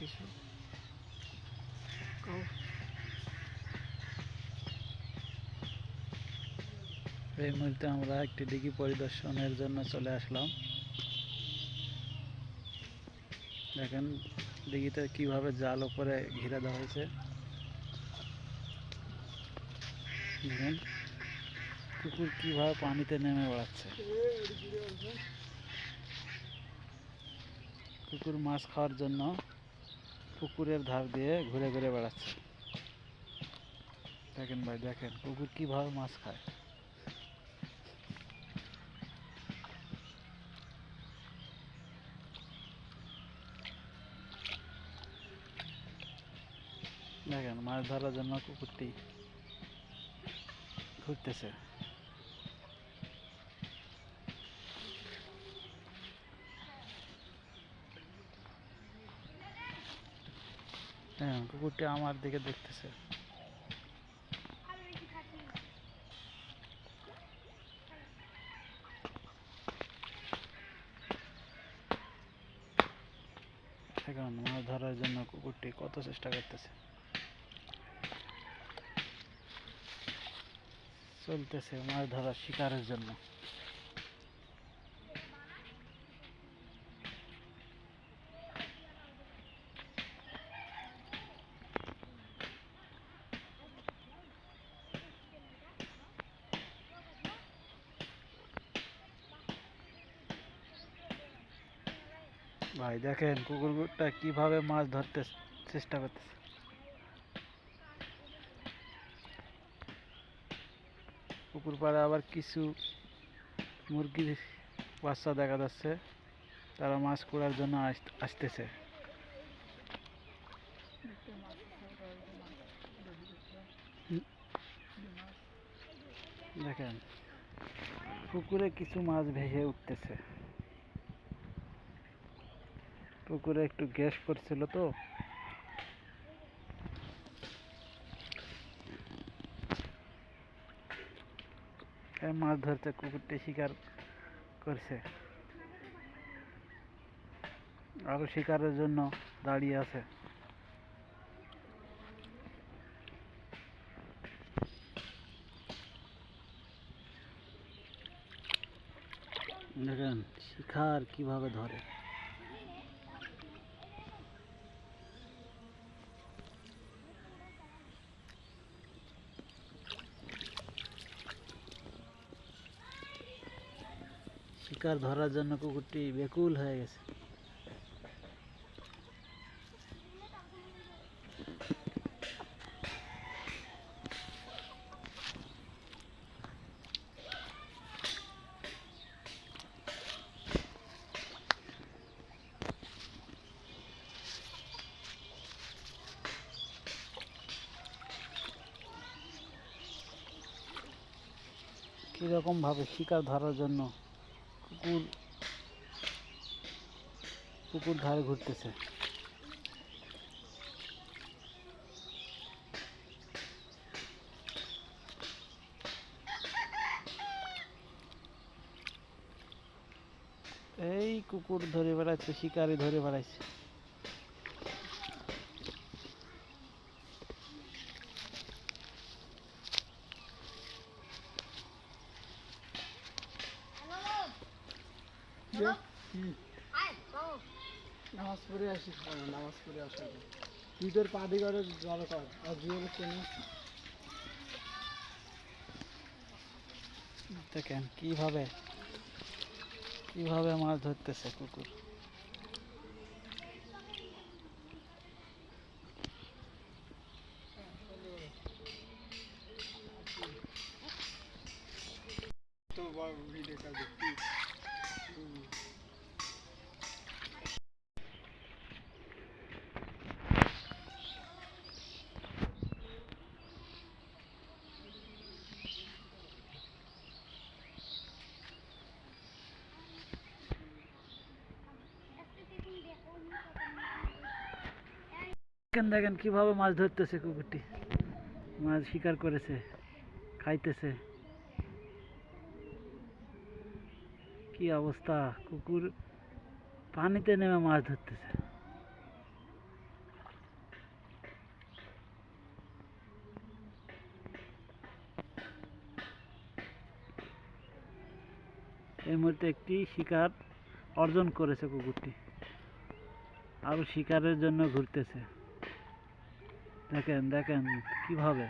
কিছু। এই মুহূর্তে আমরা একটি দিঘি পরিদর্শনের জন্য চলে আসলাম। দেখেন দিঘিতে কীভাবে জাল উপরে ঘিরে দেওয়া হয়েছে। দেখেন, কুকুর কীভাবে পানিতে নেমে বেড়াচ্ছে। কুকুর মাছ খাওয়ার জন্য পুকুরের ধার দিয়ে ঘুরে ঘুরে বেড়াচ্ছে। দেখেন ভাই, দেখেন কুকুর কীভাবে মাছ খায়। দেখেন মাছ ধরার জন্য কুকুরটি ঘুরতেছে। হ্যাঁ কুকুরটি আমার দিকে দেখতেছে। মাছ ধরার জন্য কুকুরটি কত চেষ্টা করতেছে? চলতেছে মাছ ধরার শিকারের জন্য। ভাই, দেখেন কুকুরটা কীভাবে মাছ ধরতে চেষ্টা করতেছে। পুকুর পাড়ে আবার কিছু মুরগির বাচ্চা দেখা যাচ্ছে, তারা মাছ কুড়ার জন্য আস- আসতেছে। দেখেন পুকুরে কিছু মাছ ভেসে উঠতেছে। পুকুরে একটু গ্যাস করছিল তো। মাছ ধরতে কুকুরটি শিকার করছে। আরও শিকারের জন্য দাঁড়িয়ে আছে। দেখেন, শিকার কীভাবে ধরে? শিকার ধরার জন্য কুকুরটি বেকুল হয়ে গেছে। কীরকম ভাবে শিকার ধরার জন্য কুকুর পুকুর ধারে ঘুরতেছে। এই কুকুর ধরে বেড়াচ্ছে শিকারি ধরে বেড়াচ্ছে নামাজ পড়ে আসিস নামাজ পড়ে আসা। তুই তোর পা দিকে জল কর আর জুয়েল কেন দেখেন কীভাবে কীভাবে মাছ ধরতেছে কুকুর। তো ভিডিওটা দেখি। দেখেন দেখেন কীভাবে মাছ ধরতেছে কুকুরটি। মাছ শিকার করেছে, খাইতেছে। কি অবস্থা? কুকুর পানিতে নেমে মাছ ধরতেছে। এই মুহূর্তে একটি শিকার অর্জন করেছে কুকুরটি। আরও শিকারের জন্য ঘুরতেছে। দেখেন দেখেন কীভাবে?